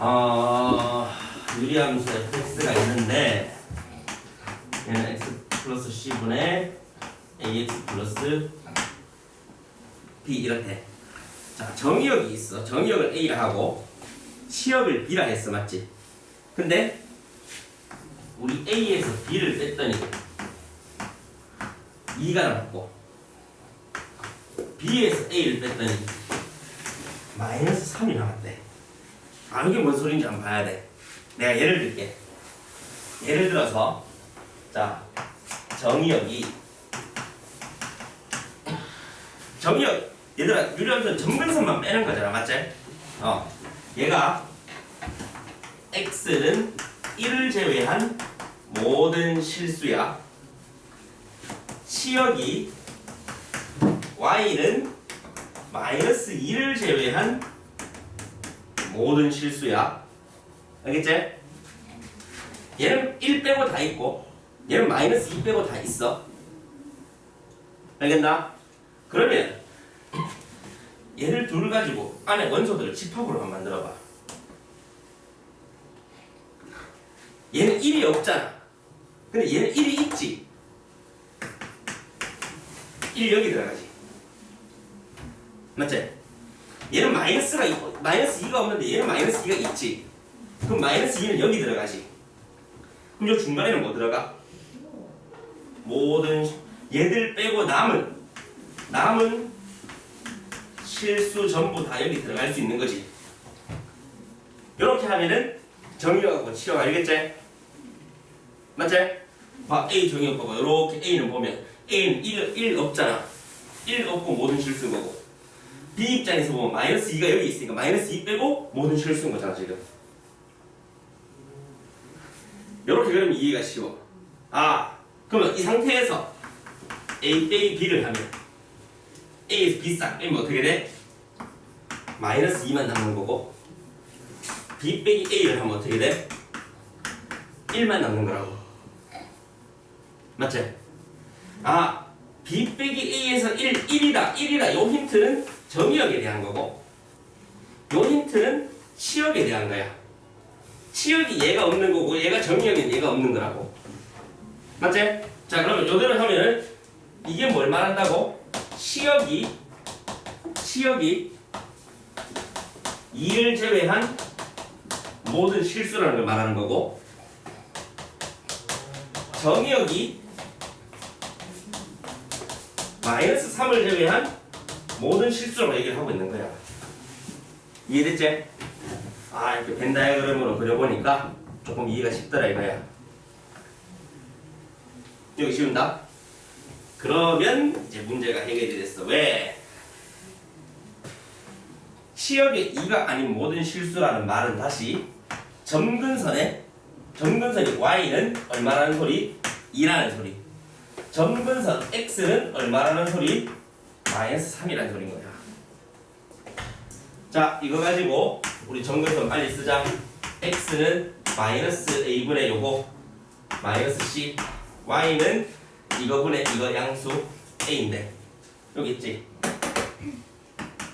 어, 유리함수 fx가 있는데 얘는 x 플러스 c분의 ax 플러스 b 이렇게. 자 정의역이 있어. 정의역을 a라 하고 치역을 b라 했어 맞지? 근데 우리 a에서 b를 뺐더니 2가 남았고 b에서 a를 뺐더니 마이너스 3이 남았대 아 이게 뭔 소리인지 한번 봐야 돼. 내가 예를 들게. 예를 들어서 자 정의역이 정의역 얘들아 유리함수는 정근선만 빼는 거잖아 맞지? 어. 얘가 x는 1을 제외한 모든 실수야. 치역이 y는 마이너스 2를 제외한 모든 실수야 알겠지? 얘는 1 빼고 다 있고 얘는 마이너스 2 빼고 다 있어 알겠나? 그러면 얘를 둘 가지고 안에 원소들을 집합으로 한번 만들어봐 얘는 1이 없잖아 근데 얘는 1이 있지 1 여기 들어가지 맞지? 얘는 마이너스가 있- 마이너스 2가 없는데 얘는 마이너스 2가 있지 그럼 마이너스 2는 여기 들어가지 그럼 저 중간에는 뭐 들어가? 모든 얘들 빼고 남은 남은 실수 전부 다 여기 들어갈 수 있는 거지 이렇게 하면은 정의역하고 치역 알겠지? 맞지? 봐 A 정의역 봐봐 이렇게 A는 보면 A는 1, 1 없잖아 1 없고 모든 실수인 거고 B 입장에서 보면 마이너스 2가 여기 있으니까 마이너스 2 빼고 모든 실수인 거잖아 지금 이렇게 그러면 이해가 쉬워 아 그러면 이 상태에서 A 빼기 B를 하면 A에서 B 싹 빼면 어떻게 돼? 마이너스 2만 남는 거고 B 빼기 A를 하면 어떻게 돼? 1만 남는 거라고 맞지? 아 B 빼기 A에서 1, 1이다 1이다 요 힌트는 정의역에 대한 거고 요 힌트는 치역에 대한 거야 치역이 얘가 없는 거고 얘가 정의역엔 얘가 없는 거라고 맞지? 자 그러면 요대로 하면 이게 뭘 말한다고? 치역이 치역이 2를 제외한 모든 실수라는 걸 말하는 거고 정의역이 마이너스 3을 제외한 모든 실수라고 얘기를 하고 있는 거야 이해됐지? 아 이렇게 벤 다이어그램으로 그려보니까 조금 이해가 쉽더라 이거야 여기 쉬운다? 그러면 이제 문제가 해결이 됐어 왜? 시역의 2가 아닌 모든 실수라는 말은 다시 점근선에 점근선이 y는 얼마라는 소리? 2라는 소리 점근선 x는 얼마라는 소리? 마이너스 3이라는 소리인 거야. 자 이거 가지고 우리 점근선 빨리 쓰자. X는 마이너스 a분의 요거 마이너스 c. Y는 이거분의 이거 양수 a인데 여기 있지?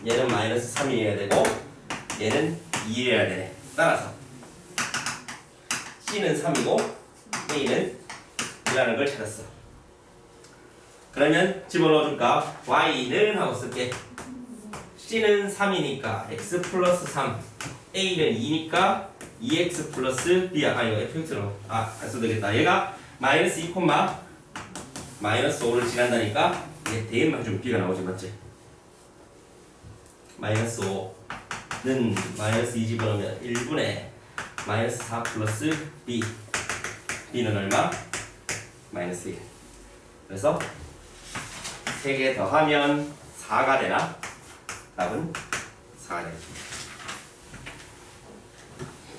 얘는 마이너스 3이어야 되고 얘는 2여야 되네. 따라서. C는 3이고 a는 2라는 걸 찾았어 그러면 집어넣어줄까? y는 하고 쓸게. c는 3이니까 x 플러스 3 a는 2니까 2x 플러스 b야. 아 이거 fx로. 아안 써도 되겠다. 얘가 마이너스 2 콤마 마이너스 5를 지난다니까 얘 대입만 해주면 b가 나오지 맞지? 마이너스 5는 마이너스 2 집어넣으면 1분의 마이너스 4 플러스 b. b는 얼마? 마이너스 1 그래서 3개 더하면 4가 되나? 답은 4가 되겠습니다